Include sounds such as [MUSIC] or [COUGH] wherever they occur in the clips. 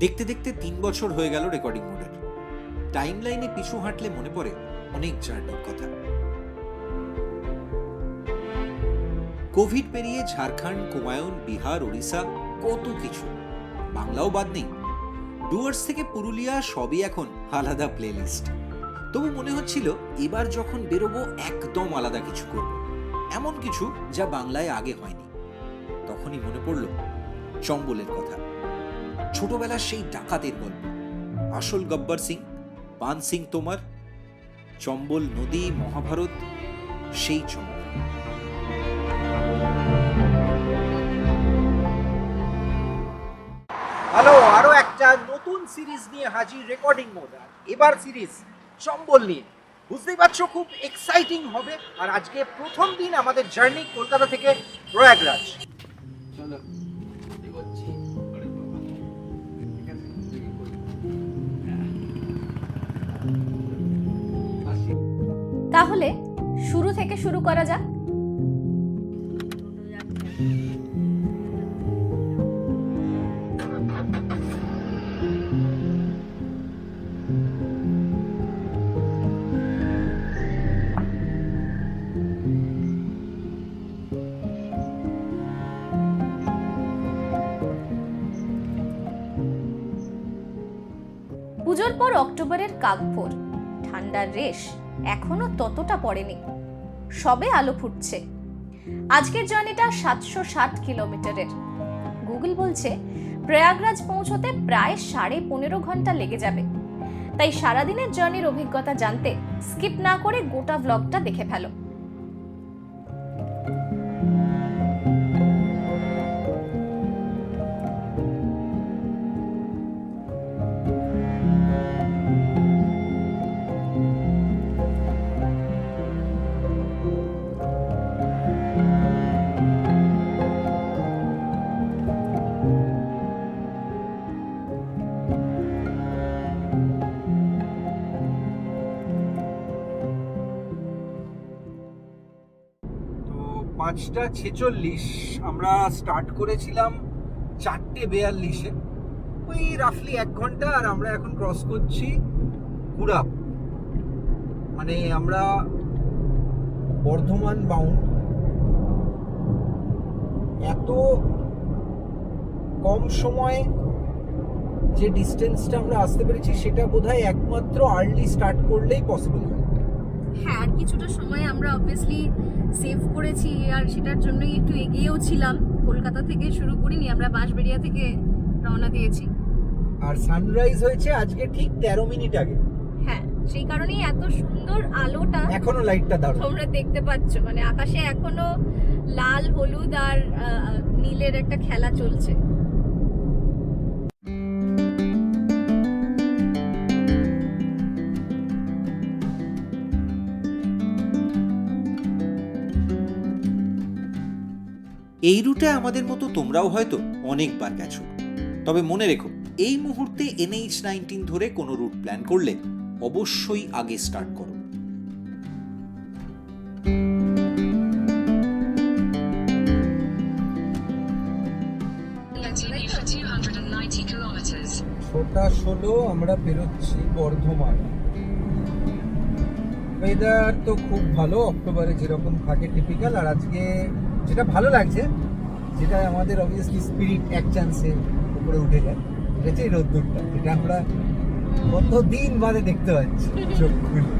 দেখতে দেখতে তিন বছর হয়ে গেল রেকর্ডিং মোডের টাইম লাইনে পিছু হাঁটলে মনে পড়ে অনেক জার্নির কথা। কোভিড পেরিয়ে ঝাড়খণ্ড কুমায়ুন বিহার, ওড়িশা, কত কিছু। বাংলাও বাদ নেই। ডুয়ার্স থেকে পুরুলিয়া সবই এখন আলাদা প্লেলিস্ট তবু মনে হচ্ছিল এবার যখন বেরোবো একদম আলাদা কিছু করব। এমন কিছু যা বাংলায় আগে হয়নি। তখনই মনে পড়ল চম্বলের কথা। ছোটবেলার সেই ডাকাতের গল্প। আসল গব্বর সিং পান সিং তোমার চম্বল নদী মহাভারত সেই চম্বল। হ্যালো আরও একটা নতুন সিরিজ নিয়ে হাজির রেকর্ডিং মোড। এবার সিরিজ চম্বল নিয়ে। বুঝতেই পারছ খুব এক্সাইটিং হবে। আর আজকে প্রথম দিন আমাদের জার্নি কলকাতা থেকে প্রয়াগরাজ। তাহলে থেকে শুরু করা যাক। পুজোর পর অক্টোবরের কাকভোর। ঠান্ডার রেশ এখনও ততটা পড়েনি। সবে আলো ফুটছে। আজকের জার্নিটা সাতশো ষাট কিলোমিটারের। গুগল বলছে, প্রয়াগরাজ পৌঁছতে প্রায় সাড়ে পনেরো ঘণ্টা লেগে যাবে। তাই সারাদিনের জার্নির অভিজ্ঞতা জানতে স্কিপ না করে গোটা ব্লগটা দেখে ফেলো। পাঁচটা ছেচল্লিশ। আমরা স্টার্ট করেছিলাম চারটে বেয়াল্লিশে। ওই রাফলি এক ঘণ্টা আর আমরা এখন ক্রস করছি কুড়াপ মানে আমরা বর্ধমান বাউন্ড এত কম সময়ে যে ডিস্টেন্সটা আমরা আসতে পেরেছি, সেটা বোধহয় একমাত্র আর্লি স্টার্ট করলেই পসিবল হ্যাঁ। আর কিছুটা সময় আমরা অবভিয়াসলি সেভ করেছি আর সেটার জন্যই একটু এগিয়েও ছিলাম। কলকাতা থেকে শুরু করিনি আমরা বাঁশবেড়িয়া থেকে রওনা দিয়েছি। আর সানরাইজ হয়েছে আজকে ঠিক তেরো মিনিট আগে। হ্যাঁ সেই কারণেই এত সুন্দর আলোটা এখনও লাইটটা দারুণ। তোমরা দেখতে পাচ্ছ মানে আকাশে এখনও লাল হলুদ আর নীলের একটা খেলা চলছে। এই রুটে আমাদের মতো তোমরাও হয়তো অনেকবার গেছো তবে মনে রেখো, এই মুহূর্তে এনএইচ নাইনটিন ধরে কোনো রুট প্ল্যান করলে অবশ্যই আগে স্টার্ট করো Continue for 290 kilometers. ছটা ষোলো, আমরা বেরোচ্ছি বর্ধমান ওয়েদার তো খুব ভালো, অক্টোবরে যেরকম থাকে টিপিক্যাল আর আজকে যেটা ভালো লাগছে, যেটা আমাদের অবভিয়াসলি স্পিরিট এক চান্সে উপরে উঠে যায়, এটা হচ্ছে এই রোদ্দুরটা, যেটা আমরা কত দিন বাদে দেখতে পাচ্ছি। চোখ [LAUGHS] খুলে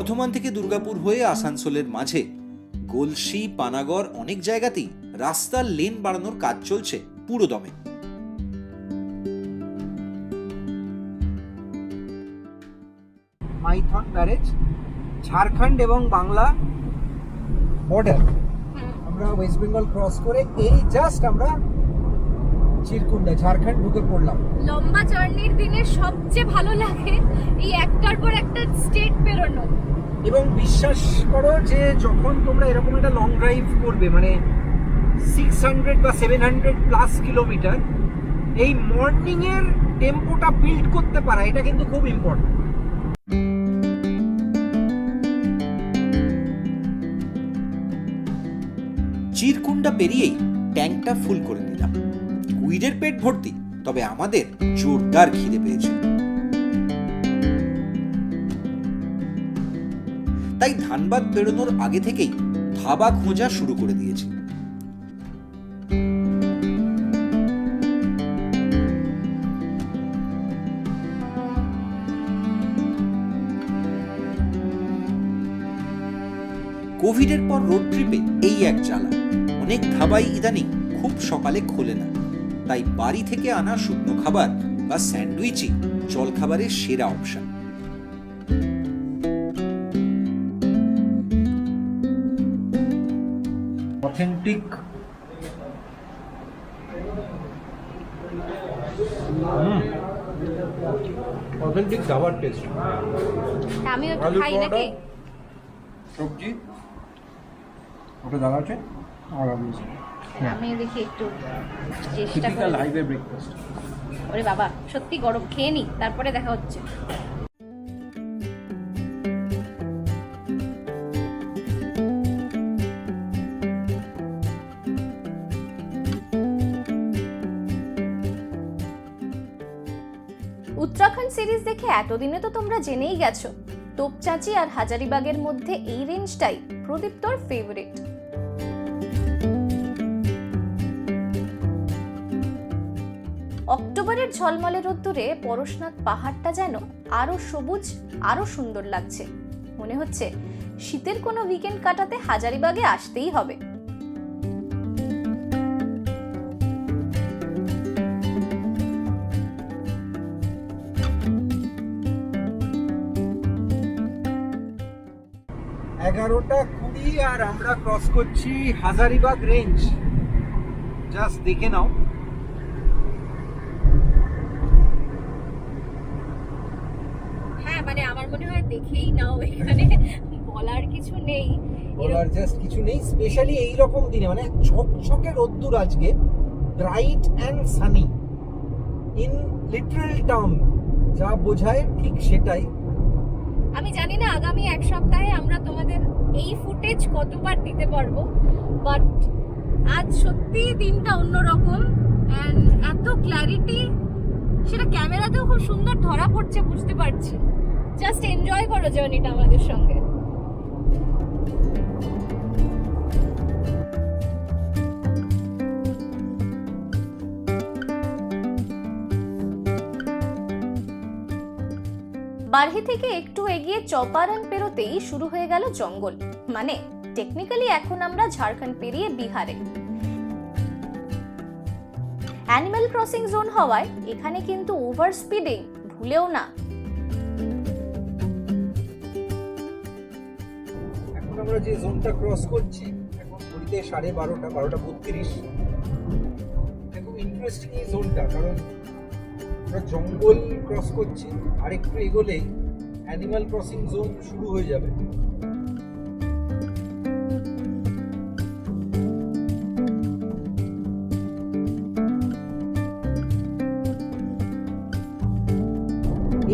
বর্ধমান থেকে দুর্গাপুর হয়ে আসানসোলের মাঝে। গলসি পানাগড় অনেক জায়গাতেই রাস্তার লেন বাড়ানোর কাজ চলছে পুরো দমে মাইথন ব্যারেজ, ঝাড়খণ্ড এবং বাংলা বর্ডার আমরা ওয়েস্ট বেঙ্গল ক্রস করে এই জাস্ট আমরা চিরকুন্ডা ঝাড়খণ্ড ঢুকে পড়লাম। লম্বা জার্নির দিনে সবচেয়ে ভালো লাগে এই একটার পর একটা স্টেট পেরোনো এবং বিশ্বাস করো যে যখন তোমরা এরকম একটা লং ড্রাইভ করবে মানে সিক্স হান্ড্রেড বা সেভেন হান্ড্রেড প্লাস কিলোমিটার এই মর্নিংয়ের টেম্পোটা বিল্ড করতে পারা এটা কিন্তু খুব ইম্পর্টেন্ট চিরকুন্ডা পেরিয়েই ট্যাঙ্কটা ফুল করে নিলাম। কুইডের পেট ভর্তি, তবে আমাদের জোরদার খিদে পেয়েছে। তাই ধানবাদ বেরোনোর আগে থেকেই ধাবা খোঁজা শুরু করে দিয়েছি। কোভিডের পর রোড ট্রিপে এই এক জ্বালা। অনেক ধাবাই ইদানিং খুব সকালে খোলে না। তাই বাড়ি থেকে আনা শুকনো খাবার বা স্যান্ডউইচই জলখাবারের সেরা অপশন। অথেন্টিক অথেন্টিক ধাবার টেস্ট। আমি ওটা খাই নাকি? সবজি ওটা দাদা আছে আর আমি আমি দেখি একটু চেষ্টা করি হাইওয়ে ব্রেকফাস্ট ওরে বাবা সত্যি গরম খেয়ে নি তারপরে দেখা হচ্ছে। উত্তরাখণ্ড সিরিজ দেখে এতদিনে তো তোমরা জেনেই গেছো। তোপচাঁচি আর হাজারিবাগের মধ্যে এই রেঞ্জটাই প্রদীপ্তর ফেভারিট অক্টোবরের ঝলমলে রোদ্দুরে পরশনাথ পাহাড়টা যেন আরও সবুজ, আরও সুন্দর লাগছে। মনে হচ্ছে শীতের কোনো উইকেন্ড কাটাতে হাজারিবাগে আসতেই হবে। এগারোটা কুড়ি আর আমরা ক্রস করছি হাজারিবাগ রেঞ্জ জাস্ট দেখে নাও হ্যাঁ মানে আমার মনে হয় দেখেই নাও এখানে বলার কিছু নেই। বলার জাস্ট কিছু নেই স্পেশালি এই রকম দিনে মানে ঝকঝকে রোদ্দুর আজকে bright and sunny in literal term যা বোঝায় ঠিক সেটাই। আমি জানি না আগামী এক সপ্তাহে আমরা তোমাদের এই ফুটেজ কতবার দিতে পারব বাট আজ সত্যি দিনটা অন্যরকম এত ক্ল্যারিটি সেটা ক্যামেরাতেও খুব সুন্দর ধরা পড়ছে বুঝতে পারছি। জাস্ট এনজয় করো জার্নিটা আমাদের সঙ্গে। বারহি থেকে একটু এগিয়ে চপারন পেরোতেই শুরু হয়ে গেল জঙ্গল। মানে টেকনিক্যালি এখন আমরা ঝাড়খণ্ড পেরিয়ে বিহারে। অ্যানিম্যাল ক্রসিং জোন হওয়ায় এখানে কিন্তু ওভার স্পিডিং ভুলেও না। আমরা যে জোনটা ক্রস করছি, এখন ঘড়িতে সাড়ে বারোটা বারোটা বত্রিশ। খুব ইন্টারেস্টিং এই জোনটা কারণ আমরা জঙ্গল ক্রস করছি আর একটু এগোলেই অ্যানিমাল ক্রসিং জোন শুরু হয়ে যাবে।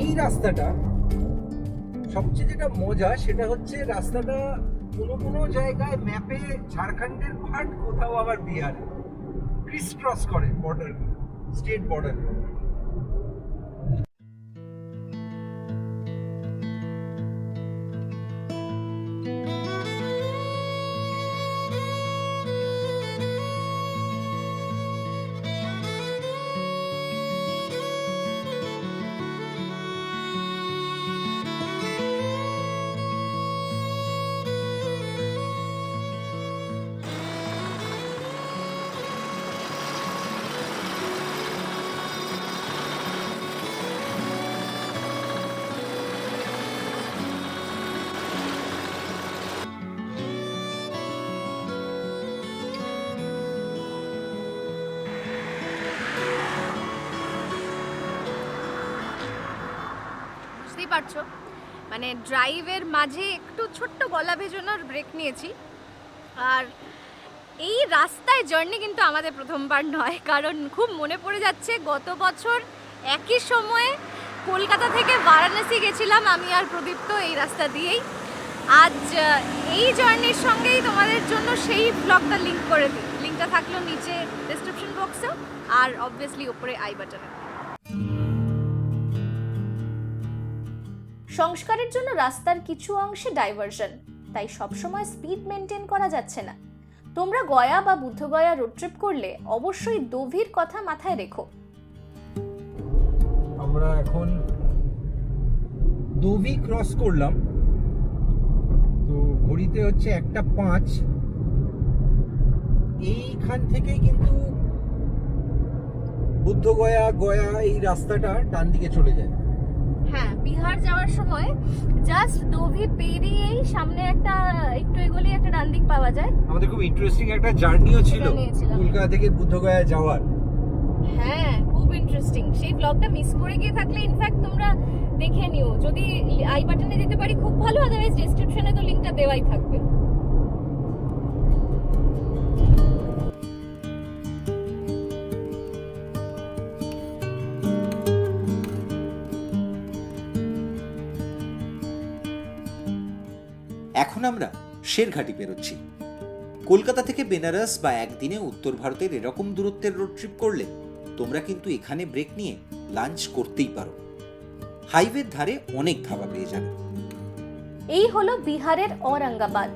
এই রাস্তাটা, সবচেয়ে যেটা মজা, সেটা হচ্ছে রাস্তাটা কোনো কোনো জায়গায় ম্যাপে ঝাড়খণ্ডের পার্ট কোথাও আবার বিহারে। ক্রিস ক্রস করে বর্ডার স্টেট বর্ডার বুঝতেই পারছ। মানে ড্রাইভের মাঝে একটু ছোট্ট গলা ভেজানোর ব্রেক নিয়েছি। আর এই রাস্তায় জার্নি কিন্তু আমাদের প্রথমবার নয়, কারণ খুব মনে পড়ে যাচ্ছে গত বছর একই সময়ে কলকাতা থেকে বারাণসী গেছিলাম আমি আর প্রদীপ্ত এই রাস্তা দিয়েই। আজ এই জার্নির সঙ্গেই তোমাদের জন্য সেই ব্লগটা লিঙ্ক করে দিই। লিঙ্কটা থাকল নিচে ডিসক্রিপশন বক্সেও আর অবভিয়াসলি উপরে আই বাটনে সংস্কারের জন্য রাস্তার কিছু অংশে ডাইভারশন তাই সবসময় স্পিড মেনটেন করা যাচ্ছে না। তোমরা গয়া বা বুদ্ধগয়া রোড ট্রিপ করলে অবশ্যই দোভির কথা মাথায় রেখো। আমরা এখন দোভি ক্রস করলাম। তো ঘড়িতে হচ্ছে একটা পাঁচ। এইখান থেকেই কিন্তু বুদ্ধগয়া, গয়া এই রাস্তাটা ডান দিকে চলে যায়। হ্যাঁ বিহার যাওয়ার সময় জাস্ট দোভি পেরিয়েই সামনে একটা একটু এগোলেই একটা ডান দিক পাওয়া যায়। আমাদের খুব ইন্টারেস্টিং একটা জার্নিও ছিল কলকাতা থেকে বুদ্ধগয়া যাওয়ার। হ্যাঁ খুব ইন্টারেস্টিং সেই ব্লগটা মিস করে গিয়ে থাকলে ইনফ্যাক্ট তোমরা দেখে নিও। যদি আই বাটনে দিতে পারি খুব ভালো আদারওয়াইজ ডেসক্রিপশনে তো লিংকটা দেওয়াই থাকবে। আমরা শেরঘাটি পেরোচ্ছি কলকাতা থেকে বেনারস বা একদিনে উত্তর ভারতের এরকম দূরত্বের রোড ট্রিপ করলে তোমরা কিন্তু এখানে ব্রেক নিয়ে লাঞ্চ করতেই পারো। হাইওয়ের ধারে অনেক ধাবা পেয়ে যাবে। এই হলো বিহারের ঔরঙ্গাবাদ।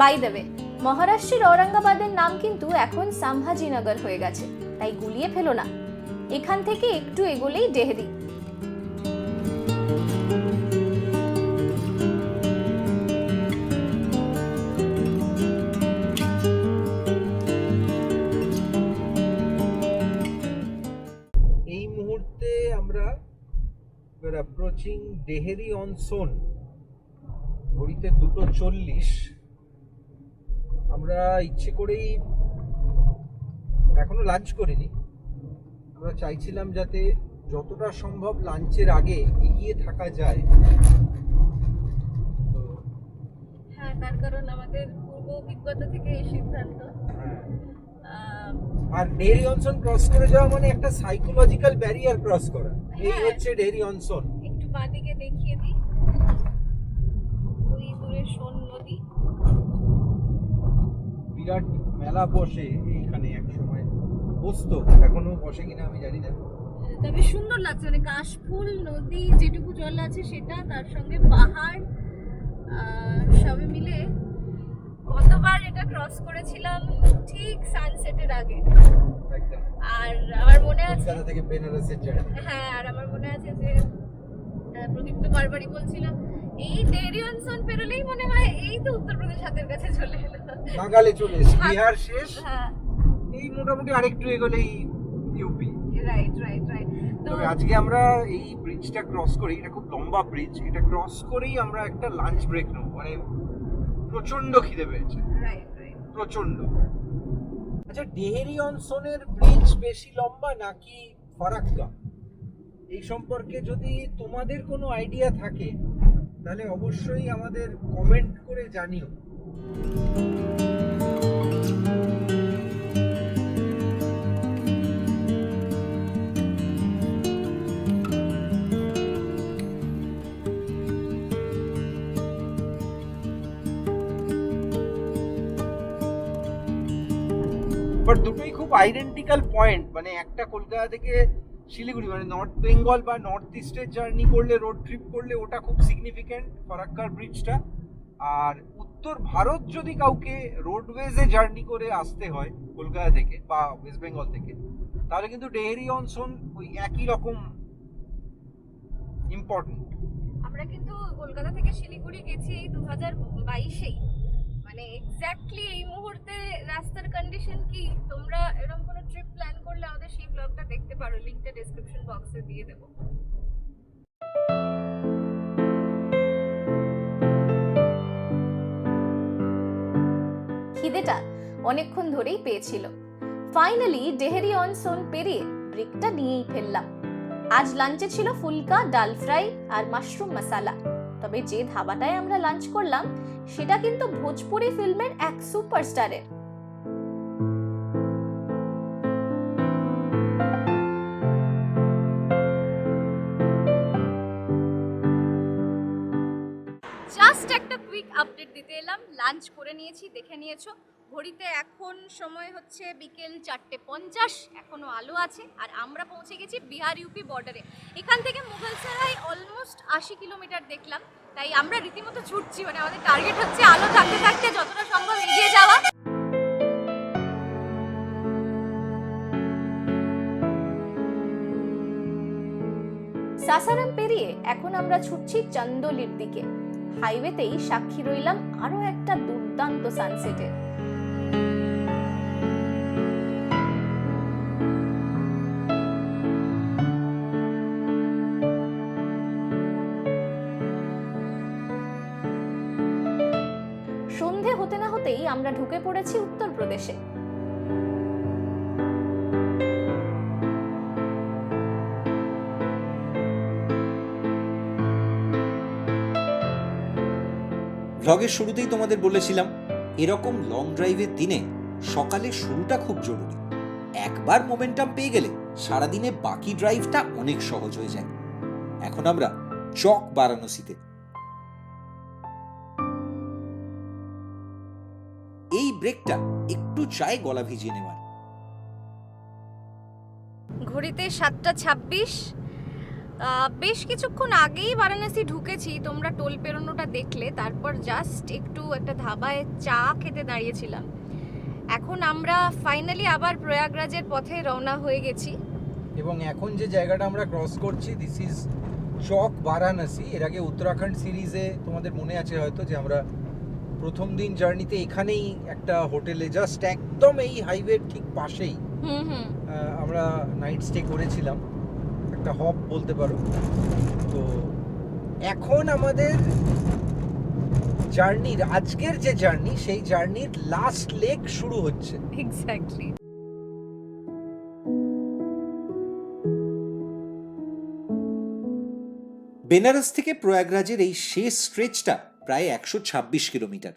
বাই দেবে মহারাষ্ট্রের ঔরঙ্গাবাদের নাম কিন্তু এখন সাম্ভাজিনগর হয়ে গেছে, তাই গুলিয়ে ফেলো না। এখান থেকে একটু এগোলেই ডেহরি। এই মুহূর্তে আমরা অ্যাপ্রোচিং ডেহেরি অন সোন ঘড়িতে দুটো চল্লিশ। আমরা ইচ্ছে করেই এখনও লাঞ্চ করিনি। আমরা চাইছিলাম যাতে যতটা সম্ভব লাঞ্চের আগে এগিয়ে থাকা যায়। তো হ্যাঁ তার কারণ আমাদের পূর্ব অভিজ্ঞতা থেকে এই সিদ্ধান্ত। হ্যাঁ। আর ডেরি অনসন ক্রস করে যাওয়া মানে একটা সাইকোলজিক্যাল ব্যারিয়ার ক্রস করা। এই হ্যাঁ। হচ্ছে ডেরি অনসন একটু বাঁদিকে দেখিয়ে দিই। ওই দূরে সোন নদী। বিরাট মেলা বসে এইখানে এক সময় বসতো এখনও বসে কিনা আমি জানি না। তবে সুন্দর লাগছে মানে কাশফুল নদী যেটুকু জল আছে সেটা তার সঙ্গে পাহাড় সবে মিলে। গতবার এটা ক্রস করেছিলাম ঠিক সানসেটের আগে। আর আমার মনে আছে থেকে বেনারসের জার্নি হ্যাঁ আর আমার মনে আছে যে প্রদীপ তো বারবারই বলছিল এই ডেরিয়নসন পেরোলেই মনে হয় এই তো উত্তরপ্রদেশ হাতের কাছে চলে এলো। বাঙালি চলে বিহার শেষ। হ্যাঁ। এই মোটামুটি আরেকটু এগোলেই ইউপি রাইট রাইট রাইট তো তবে আজকে আমরা এই ব্রিজটা ক্রস করি। এটা খুব লম্বা ব্রিজ এটা ক্রস করেই আমরা একটা লাঞ্চ ব্রেক নেব। মানে প্রচণ্ড খিদে পেয়েছে। রাইট রাইট প্রচণ্ড আচ্ছা ডেহেরি অনসনের ব্রিজ বেশি লম্বা নাকি ফারাক্কা? এই সম্পর্কে যদি তোমাদের কোনো আইডিয়া থাকে তাহলে অবশ্যই আমাদের কমেন্ট করে জানিও। বাট দুটোই খুব আইডেন্টিক্যাল পয়েন্ট মানে একটা কলকাতা থেকে শিলিগুড়ি মানে নর্থ বেঙ্গল বা নর্থ ইস্টের জার্নি করলে রোড ট্রিপ করলে, ওটা খুব সিগনিফিক্যান্ট ফরাক্কার ব্রিজটা আর উত্তর ভারত যদি কাউকে রোডওয়েজে জার্নি করে আসতে হয়, কলকাতা থেকে বা ওয়েস্ট বেঙ্গল থেকে, তাহলে কিন্তু ডেহরি অনসন ওই একই রকম ইম্পর্টেন্ট আমরা কিন্তু কলকাতা থেকে শিলিগুড়ি গেছি দু হাজার বাইশেই। মানে এক্স্যাক্টলি এই মুহূর্তে রাস্তার কন্ডিশন কি? তোমরা এরকম কোনো ট্রিপ প্ল্যান করলে আমাদের সেই ব্লগটা দেখতে পারো লিঙ্কটা বক্সে দিয়ে দেবো। খিদেটা অনেকক্ষণ ধরেই পেয়েছিল। ফাইনালি ডেহেরি অন সোন পেরিয়ে ব্রেকটা নিয়েই ফেললাম। আজ লাঞ্চে ছিল ফুলকা, ডাল ফ্রাই আর মাশরুম মশালা তবে যে ধাবাটায় আমরা লাঞ্চ করলাম সেটা কিন্তু ভোজপুরি ফিল্মের এক সুপারস্টারের। জাস্ট একটা কুইক আপডেট দিতে এলাম। লাঞ্চ করে নিয়েছি, দেখে নিয়েছো। ঘড়িতে এখন সময় হচ্ছে বিকেল চারটে পঞ্চাশ। এখনও আলো আছে। আর আমরা পৌঁছে গেছি বিহার ইউপি বর্ডারে এখান থেকে মুঘলসরাই অলমোস্ট আশি কিলোমিটার দেখলাম। তাই আমরা রীতিমতো ছুটছি মানে আমাদের টার্গেট হচ্ছে আলো থাকতে থাকতে যতটা সম্ভব এগিয়ে যাওয়া। সাসারাম পেরিয়ে এখন আমরা ছুটছি চন্দলির দিকে। হাইওয়েতেই সাক্ষী রইলাম আরও একটা দুর্দান্ত সানসেটের ঢুকে পড়েছি উত্তরপ্রদেশে। ভ্লগের শুরুতেই তোমাদের বলেছিলাম, এরকম লং ড্রাইভের দিনে সকালে শুরুটা খুব জরুরি। একবার মোমেন্টাম পেয়ে গেলে সারাদিনে বাকি ড্রাইভটা অনেক সহজ হয়ে যায়। এখন আমরা চক বারাণসীতে চাই গলা ভিজিয়ে নেওয়ার। ঘড়িতে সাতটা ছাব্বিশ। বেশ কিছুক্ষণ আগেই বারাণসী ঢুকেছি। তোমরা টোল পেরোনোটা দেখলে তারপর জাস্ট একটু একটা ধাবায় চা খেতে দাঁড়িয়েছিলাম। এখন আমরা ফাইনালি আবার প্রয়াগরাজের পথে রওনা হয়ে গেছি। এবং এখন যে জায়গাটা আমরা ক্রস করছি দিস ইজ চক বারাণসী। এর আগে উত্তরাখণ্ড সিরিজে তোমাদের মনে আছে হয়তো যে আমরা প্রথম দিন জার্নিতে এখানেই একটা হোটেলে জাস্ট একদম এই হাইওয়ের ঠিক পাশেই। হুম হুম। আহ, আমরা নাইট স্টে করেছিলাম। একটা হব বলতে পারো। তো এখন আমাদের জার্নির আজকের যে জার্নি সেই জার্নির লাস্ট লেগ শুরু হচ্ছে। এক্স্যাক্টলি বেনারস থেকে প্রয়াগরাজের এই শেষ স্ট্রেচটা প্রায় একশো ছাব্বিশ কিলোমিটার।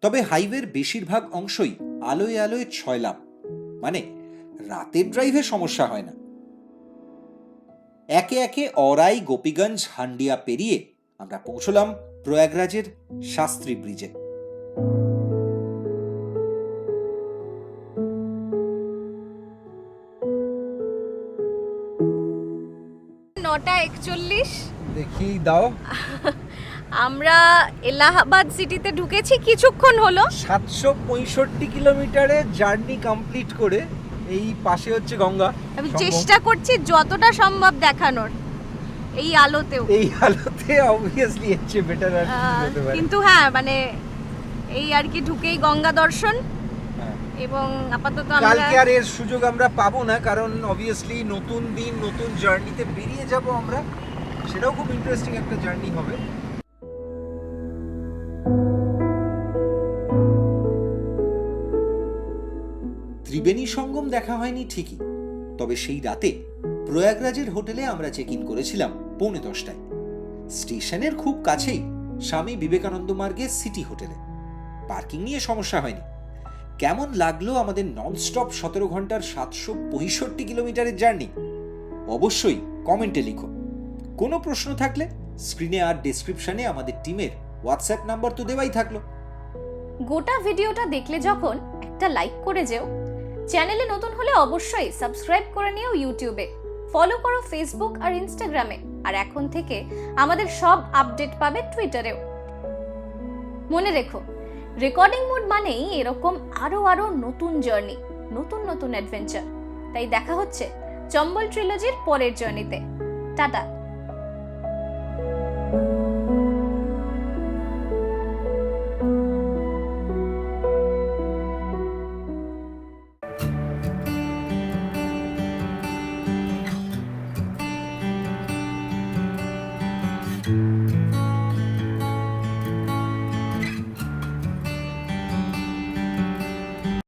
তবে হাইওয়ের বেশিরভাগ অংশই আলোয় আলোয় ছয়লাম মানে রাতের ড্রাইভে সমস্যা হয় না। একে একে অরাই গোপীগঞ্জ হান্ডিয়া পেরিয়ে আমরা পৌঁছলাম প্রয়াগরাজের শাস্ত্রী ব্রিজে। নটা একচল্লিশ। দেখি দাও। [LAUGHS] আমরা এলাহাবাদ সিটিতে ঢুকেছি কিছুক্ষণ হলো। সাতশো পঁয়ষট্টি কিলোমিটারের জার্নি কমপ্লিট করে এই পাশে হচ্ছে গঙ্গা। আমি চেষ্টা করছি যতটা সম্ভব দেখানোর এই আলোতেও। এই আলোতে অবভিয়াসলি চেয়ে বেটার আর কিন্তু হ্যাঁ মানে এই আর কি ঢুকেই গঙ্গা দর্শন। হ্যাঁ। এবং আপাতত আমরা কালকে আর এর সুযোগ আমরা পাবো না কারণ অবভিয়াসলি নতুন দিন নতুন জার্নিতে বেরিয়ে যাব আমরা। সেটাও খুব ইন্টারেস্টিং একটা জার্নি হবে। ত্রিবেণী সঙ্গম দেখা হয়নি ঠিকই, তবে সেই রাতে প্রয়াগরাজের হোটেলে আমরা চেক ইন করেছিলাম পৌনে দশটায়। স্টেশনের খুব কাছেই স্বামী বিবেকানন্দ মার্গে সিটি হোটেলে। পার্কিং নিয়ে সমস্যা হয়নি। কেমন লাগল আমাদের ননস্টপ সতেরো ঘণ্টার সাতশো পঁয়ষট্টি কিলোমিটারের জার্নি? অবশ্যই কমেন্টে লিখো। কোনো প্রশ্ন থাকলে স্ক্রিনে আর ডেসক্রিপশনে আমাদের টিমের হোয়াটসঅ্যাপ নাম্বার তো দেওয়াই থাকল। গোটা ভিডিওটা দেখলে যখন একটা লাইক করে যেও। চ্যানেলে নতুন হলে অবশ্যই সাবস্ক্রাইব করে নিও ইউটিউবে। ফলো করো ফেসবুক আর ইনস্টাগ্রামে আর এখন থেকে আমাদের সব আপডেট পাবে টুইটারেও মনে রেখো রেকর্ডিং মোড মানেই এরকম আরও আরও নতুন জার্নি নতুন নতুন অ্যাডভেঞ্চার তাই দেখা হচ্ছে চম্বল ট্রিলজির পরের জার্নিতে টাটা।